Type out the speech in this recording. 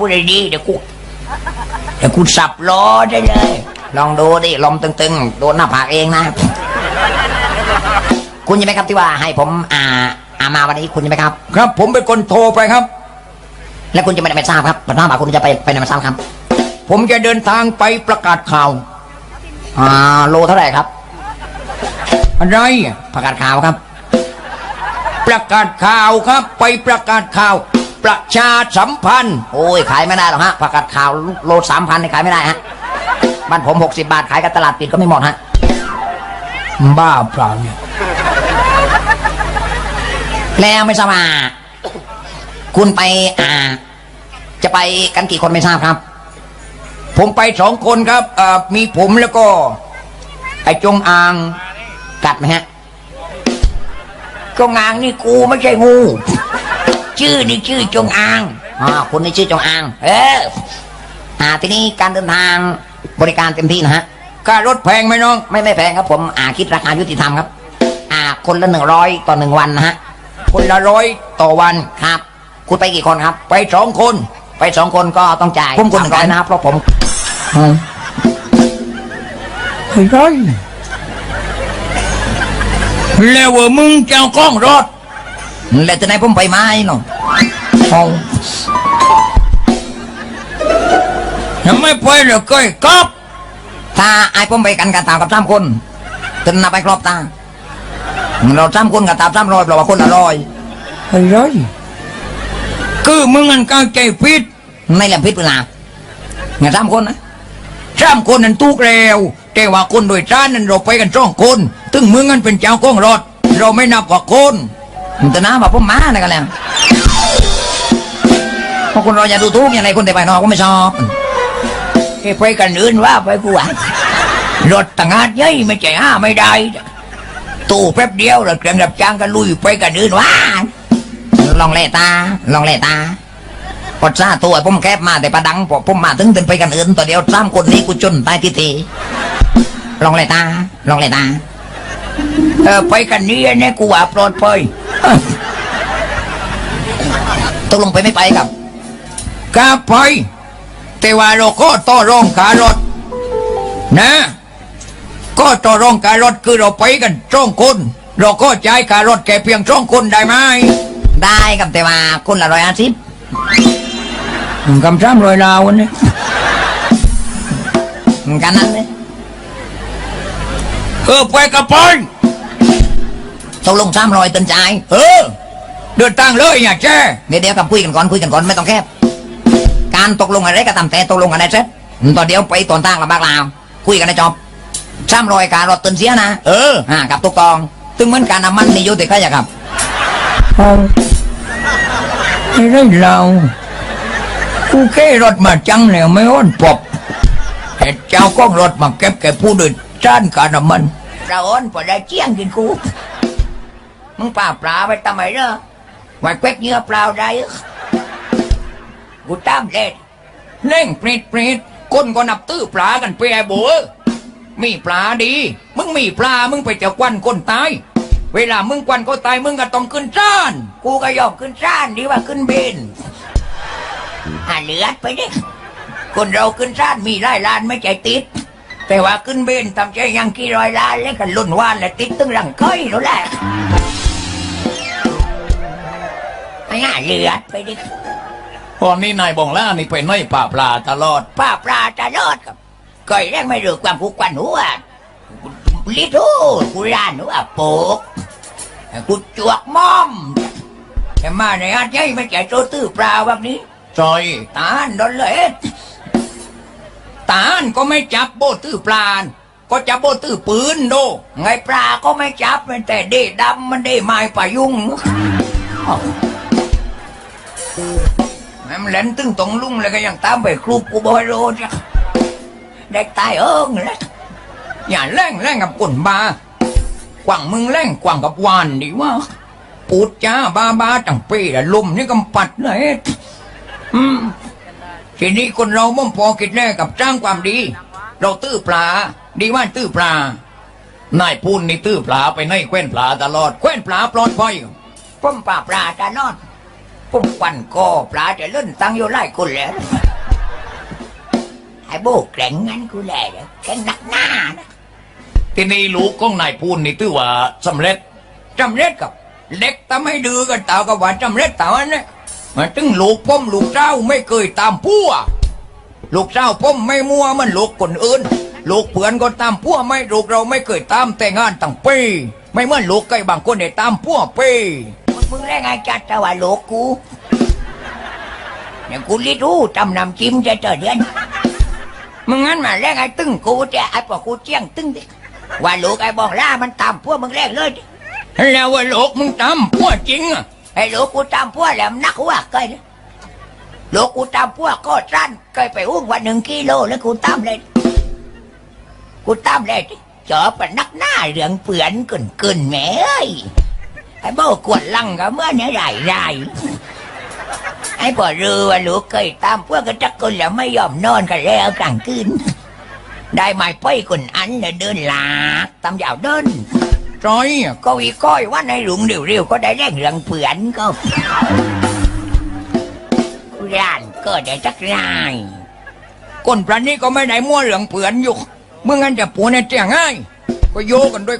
พูดดีๆเดี๋ยวกูเดี๋ยวกูสับล้อได้เลย ลองดูดิลมตึงๆ โดนหน้าผากเองนะ คุณใช่ไหมครับที่ว่าให้ผมอ่าอามาวันนี้คุณใช่ไหมครับ ครับ ผมเป็นคนโทรไปครับ แล้วคุณจะไปไหนไม่ทราบครับปัญหาบาคุณจะไปไปไหนไม่ทราบครับ ผมจะเดินทางไปประกาศข่าว อ่าโลเท่าไหร่ครับ อะไรอะประกาศข่าวครับ ประกาศข่าวครับ ไปประกาศข่าว ประชาสัมพันธ์ โอ้ย ขายไม่ได้หรอกฮะประกาศข่าวโลสามพันขายไม่ได้ฮะบ้านผมหกสิบาทขายกับตลาดปิดก็ไม่หมดฮะ บ้าเปล่าเนี่ย แล้วไม่ทราบว่าคุณไปอ่า จะไปกันกี่คนไม่ทราบครับ ผมไปสองคนครับเอ่อมีผมแล้วก็ ไอ้จงอางกัดไหมฮะจงอางนี่กูไม่ใช่งู ชื่อนี่ชื่อจงอางอ๋อคุณนี่ชื่อจงอาง เอออ่าทีนี้การเดินทางบริการเต็มที่นะฮะค่ารถแพงไหมน้อง ไม่ไม่แพงครับผม อ่าคิดราคายุติธรรมครับ อ่า คนละหนึ่งร้อยต่อหนึ่งวันนะฮะ คนละร้อยต่อวันครับ คุณไปกี่คนครับ ไปสองคน ไปสองคนก็ต้องจ่ายผมคนหนึ่งร้อยนะครับเพราะผมไอ้ไรแล้วว่ามึงจะเอากล้องรถ แล้วจะไหนผมไปไม้เนาะเอายังไม่ไปเลยก้อยก๊อบถ้าไอ้ผมไปกันกันตามกับสามคนตึนนับไปครอบตา เราสามคนกับตามสามร้อยเพราะว่าคนละร้อยไอ้ไรคือมึงอันก้าใจผิดไม่เลี่ยมพิษเวลาเงินสามคนนะสามคนนั้นตุกแล้วแต่ว่าคนโดยสารนั้นเราไปกันสองคน ถึงมึงอันเป็นเจ้าของรถเราไม่นับว่าคน แต่น้าบอกผมมาเนี่ยกันแล้วเพราะคนเราอย่าดูทุกอย่างไรคนแต่ไปนอกก็ไม่ชอบไปกันอื่นว่าไปกูอะรถต่างหากยัยไม่ใจห้าไม่ได้ ตู้แป๊บเดียวเราเครื่องรับจ้างกันลุยไปกันอื่นว่าลองเล่ตา ลองเล่ตาปดซาตัวผมแคบมาแต่ประดังพอผมมาถึงเป็นไปกันอื่นตัวเดียวสามคนนี้กูจนตายทีทีลองเล่ตา ลองเล่ตา ออไปกันนี้เนี่ยกูว่าปลอดภัยตกลงไปไม่ไปกับกาไปแต่ว่าเราก็ต่อรองขารถนะ ก็ต่อรองขารถคือเราไปกันสองคนเราก็จ่ายขารถแค่เพียงสองคนได้ไหมได้กับแต่ว่าคนละร้อยอาทิตย์คำซ้ำรอยลาวนี่กันนั้นเลยเออไปกับไป ตกลงสามร้อยต้นใจายเออเดินทางเลยอย่าแจ้เดี๋ยวเดี๋ยวกับคุยกันก่อนคุยกันก่อนไม่ต้องแคบ การตกลงอะไรก็ตามแต่ตกลงกันได้เสร็จตอนเดียวไปตอนตั้งลำบากลาว คุยกันได้จบสามร้อยการรถต้นเสียนะ เอออ่ากับตุกตอง ตึงเหมือนการน้ำมันนี่อยู่แต่ใครอะครับไม่ได้เรากูแค่รถมาจังแล้วไม่อ้อนปบแต่เจ้าก้องรถมาเก็บแก่ผู้โดยสารการน้ำมันเราอ้อนพอได้เจียงกินกู มึงป่าปลาไปทำไมเนอะไว้เควกเนื้อเปล่าได้กูตามเล่นเล่งปริดปริดคนก็นับตื้อปลากันไปไอ้บัวมีปลาดี มึงมีปลา มึงไปเจะควันคนตาย เวลามึงควันก็ตาย มึงก็ต้องขึ้นจ้าน กูก็ยอมขึ้นจ้านดีกว่าขึ้นเบนอ่าเลือดไปดิคนเราขึ้นจ้านมีหลายล้านไม่ใจติด แต่ว่าขึ้นเบนทำใจยังกี่ร้อยล้านแล้วกันลุ่นว่านและติดตึงรังก้อยแล้วแหละ ไอ้ห่าเหลือดไปดิตอนนี้นายบองล่านี่ไปน้อยป่าปลาตลอดป้าปลาจะรอดกับก้อยแรกไม่รู้ความผูกควันหัวลิทูกูรานหัวโปกกูจวกม่อมแต่มาในอาจจะไม่ใจโตตื้อปลาแบบนี้จอยตาลโดนเลยตาลก็ไม่จับโบตื้อปลาก็จับโบตื้อปืนโด ไงปลาก็ไม่จับมันแต่เด้ดำมันเด้ไม้ป่ายุงแม่มันเล่นตึงตรงลุงเลยก็ยังตามไปครูกูบอยโรดเนี่ยได้ตายเอิงแล้วอย่าแร่งแร่งกับคนบากว่างมึงแร่งกว่างกับวานดีว่าปูดจ้าบาบาตั้งปีละลมนี่กำปัดเลยอืมทีนี้คนเราม่อมพอคิดแน่กับจ้างความดี เราตื้อปลา ดีว่าตื้อปลานายพูนนี่ตื้อปลาไปในแคว้นปลาตลอดแคว้นปลาปลอดภัยป้อมป่าปลาจะนอน ผมควันกอปลาจะเล่นตังอยู่ไล่คนแล้วไอ้โบกแกร่งงั้นกูแหละแกร่งหนักหน้านะทีนี้ลูกของนายพูนนี่ถือว่าสำเร็จจำเร็จกับเล็กทำให้ดื้อกันเต่ากับว่าจำเร็จเต่าอันนี้มันถึงลูกพ่อมลูกเจ้าไม่เคยตามพัวลูกเจ้าพ่อมไม่มัวเหมันลูกคนอื่น ลูกเพื่อนก็ตามพัวไม่ลูกเราไม่เคยตามแต่งงานตั้งปีไม่เหมือนลูกใครบางคนเนี่ยตามพัวปี มึงแรงไงจัดแต่ว่าลูกกูเนี่ยกูรีรู้จำนำจิ้มจะเจอเดือนมึงงั้นมาแรงไอ้ตึ้งกูจะไอ้ปอกูเจียงตึ้งดิว่าลูกไอ้บองล่ามันตามพัวมึงแรงเลยแล้วว่าลูกมึงตามพัวจริงอะไอ้ลูกกูตามพวกแหลมนักว่าเคยนลูกกูตามพวกก็สั้นเคยไปอุ้งวันหนึ่งกิโลแล้วกูตามเลยกูตามเลยเจอปนักหน้าเหลืองเปือนกึ่นกึ่นแม่เอ้ย ไอ้บ่กวนลังกับเมื่อเนี่ยไรไรไอ้บ่รู้ว่าลูกเคยตามพวกกันจักคนแล้วไม่ยอมนอนกันแล้วกลางคืนได้ไม้ป้อยคนอันเนี่ยเดินลากตามยาวเดินจอยก็วีก้อยว่าในหลุงเร็วๆก็ได้แรงเรื่องเผื่อนก็ร้านก็ได้จักรายคนพระนี้ก็ไม่ได้มั่วเหลืองเผือนอยู่เมื่องั้นจะปูในเตียงง่ายก็โยกันด้วย